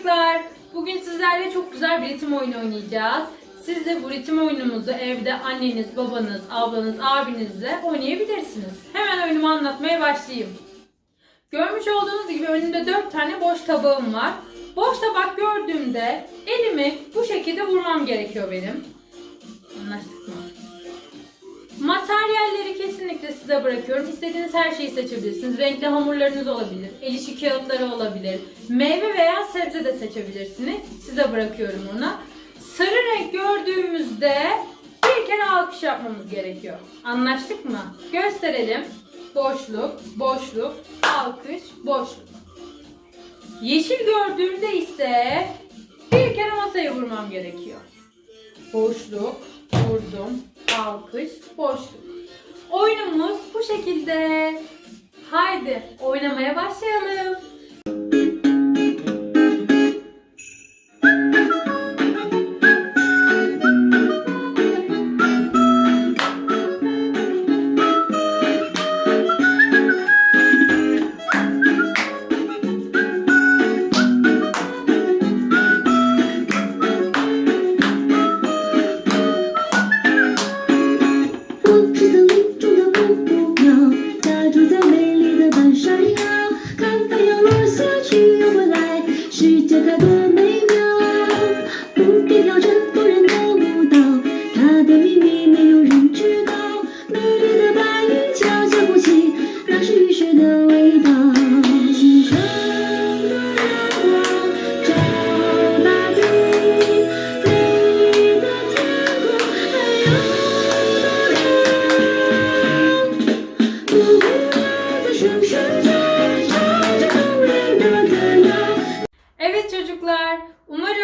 çocuklar. Bugün sizlerle çok güzel bir ritim oyunu oynayacağız. Siz de bu ritim oyunumuzu evde anneniz, babanız, ablanız, abinizle oynayabilirsiniz. Hemen oyunumu anlatmaya başlayayım. Görmüş olduğunuz gibi önümde 4 tane boş tabağım var. Boş tabak gördüğümde elimi bu şekilde vurmam gerekiyor benim. Anlaştık mı? Materyalleri kesinlikle size bırakıyorum. İstediğiniz her şeyi seçebilirsiniz. Renkli hamurlarınız olabilir, el işi kağıtları olabilir, meyve veya sebze de seçebilirsiniz. Size bırakıyorum onu. Sarı renk gördüğümüzde bir kere alkış yapmamız gerekiyor. Anlaştık mı? Gösterelim. Boşluk, boşluk, alkış, boşluk. Yeşil gördüğümde ise bir kere masaya vurmam gerekiyor. Boşluk, vurdum, alkış, boşluk. Oyunumuz bu şekilde. Haydi oynamaya başlayalım. 我住在美丽的半山腰。看太阳落下去又回来，世界太多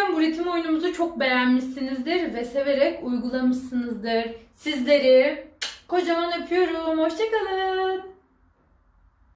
umarım bu ritim oyunumuzu çok beğenmişsinizdir ve severek uygulamışsınızdır. Sizleri kocaman öpüyorum. Hoşçakalın.